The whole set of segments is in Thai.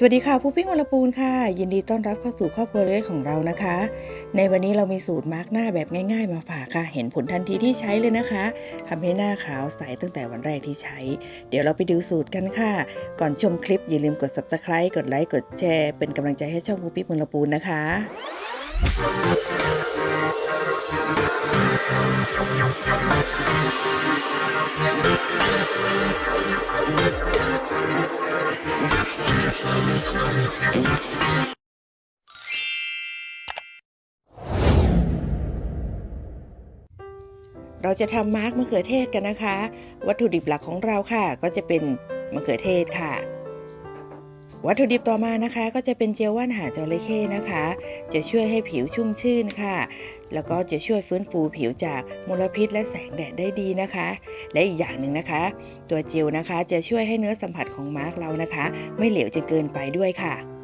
สวัสดีค่ะผู้ปิ้งวรปูนค่ะ ยินดีต้อนรับเข้าสู่ครอบครัวเล็กของเรานะคะ ในวันนี้เรามีสูตรมาร์กหน้าแบบง่าย ๆ มาฝากค่ะ เห็นผลทันทีที่ใช้เลยนะคะทำให้หน้าขาวใสตั้งแต่วันแรกที่ใช้ เดี๋ยวเราไปดูสูตรกันค่ะ ก่อนชมคลิปอย่าลืมกด subscribe กดไลค์กดแชร์ เป็นกำลังใจให้ช่องผู้ปิ้งวรปูนนะคะเเราจะทำมาร์กมะเขือเทศกันนะคะ วัตถุดิบหลักของเราค่ะ ก็จะเป็นมะเขือเทศค่ะ วัตถุดิบต่อมานะคะ ก็จะเป็นเจลว่านหางจระเข้นะคะ จะช่วยให้ผิวชุ่มชื่นค่ะ แล้วก็จะช่วยฟื้นฟูผิวจากมลพิษและแสงแดดได้ดีนะคะ และอีกอย่างหนึ่งนะคะ ตัวเจลนะคะจะช่วยให้เนื้อสัมผัสของมาร์กเรานะคะ ไม่เหลวจนเกินไปด้วยค่ะ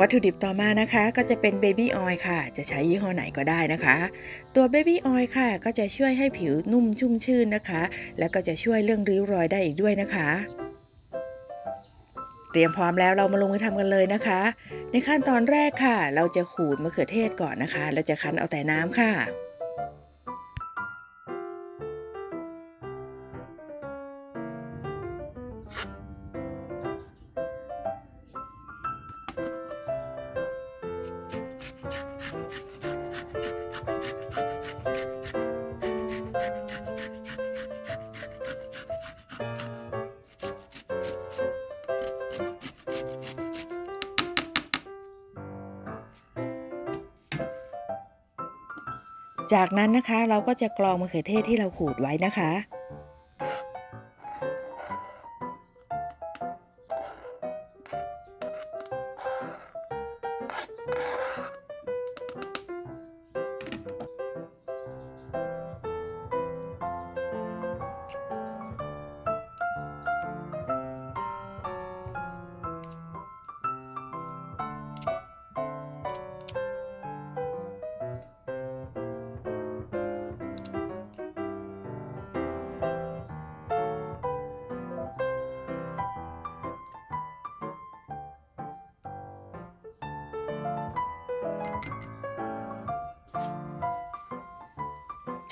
วัตถุดิบต่อมานะคะก็จะเป็นเบบี้ออยล์ค่ะ จะใช้ยี่ห้อไหนก็ได้นะคะ ตัวเบบี้ออยล์ค่ะ ก็จะช่วยให้ผิวนุ่มชุ่มชื่นนะคะ แล้วก็จะช่วยเรื่องริ้วรอยได้อีกด้วยนะคะ เตรียมพร้อมแล้วเรามาลงมือทำกันเลยนะคะ ในขั้นตอนแรกค่ะ เราจะขูดมะเขือเทศก่อนนะคะแล้วจะคั้นเอาแต่น้ำค่ะ จากนั้นนะคะเราก็จะกรองมะเขือเทศที่เราขูดไว้นะคะ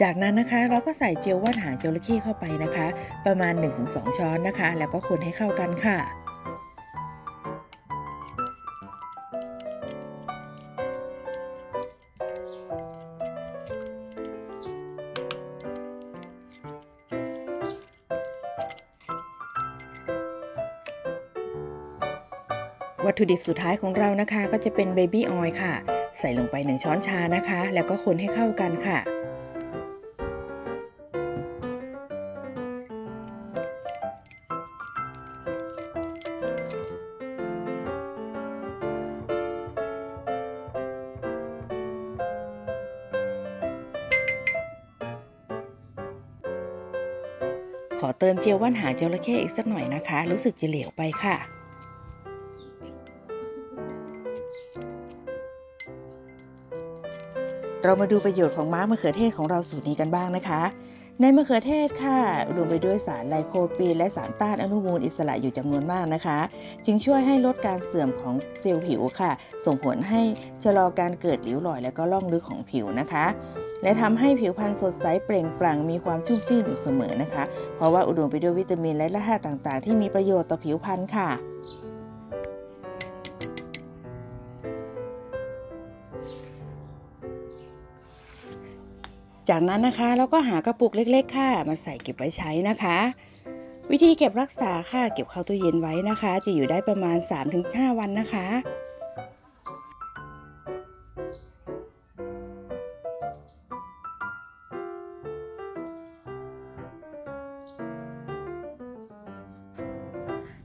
จากนั้นนะคะเราก็ใส่เจลว่านหางจระเข้เข้าไปนะคะ ประมาณ 1-2 ช้อนนะคะ แล้วก็คนให้เข้ากันค่ะวัตถุดิบสุดท้ายของเรานะคะ ก็จะเป็นเบบี้ออยล์ค่ะ ใส่ลงไป 1 ช้อนชานะคะ แล้วก็คนให้เข้ากันค่ะ ขอเติมเจลว่านหางจระเข้อีกสักหน่อยนะคะ รู้สึกจะเหลวไปค่ะ เรามาดูประโยชน์ของม้ามะเขือเทศของเราสูตรนี้กันบ้างนะคะ ในมะเขือเทศค่ะรวมไปด้วยสารไลโคปีนและสารต้านอนุมูลอิสระอยู่จำนวนมากนะคะ จึงช่วยให้ลดการเสื่อมของเซลล์ผิวค่ะ ส่งผลให้ชะลอการเกิดริ้วรอยและก็ร่องลึกของผิวนะคะ และทำให้ผิวพรรณสดใสเปล่งปลั่งมีความชุ่มชื่นอยู่เสมอนะคะ เพราะว่าอุดมไปด้วยวิตามินและแร่ธาตุต่างๆ ที่มีประโยชน์ต่อผิวพรรณค่ะ จากนั้นนะคะเราก็หากระปุกเล็ก ๆ ค่ะ มาใส่เก็บไว้ใช้นะคะ วิธีเก็บรักษาค่ะเก็บเข้าตู้เย็นไว้นะคะ จะอยู่ได้ประมาณ 3-5 วันนะคะ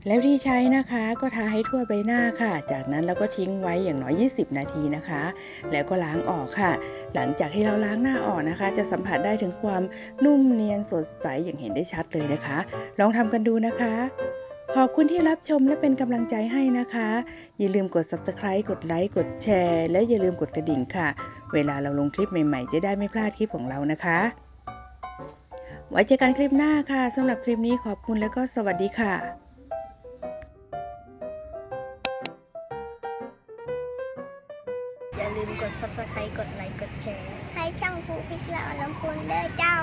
แล้วที่ใช้นะคะก็ทาให้ทั่วใบหน้าค่ะ จากนั้นเราก็ทิ้งไว้อย่างน้อย 20 นาทีนะคะ แล้วก็ล้างออกค่ะ หลังจากที่เราล้างหน้าออกนะคะ จะสัมผัสได้ถึงความนุ่มเนียนสดใสอย่างเห็นได้ชัดเลยนะคะ ลองทำกันดูนะคะ ขอบคุณที่รับชมและเป็นกำลังใจให้นะคะ อย่าลืมกด subscribe กดไลค์กดแชร์ และอย่าลืมกดกระดิ่งค่ะ เวลาเราลงคลิปใหม่ๆ จะได้ไม่พลาดคลิปของเรานะคะไว้เจอกันคลิปหน้าค่ะสำหรับคลิปนี้ขอบคุณแล้วก็สวัสดีค่ะ อย่าลืมกด subscribe กดไลค์กดแชร์ ให้ช่องฟูพิจารณ์ลำพูนเด้อเจ้า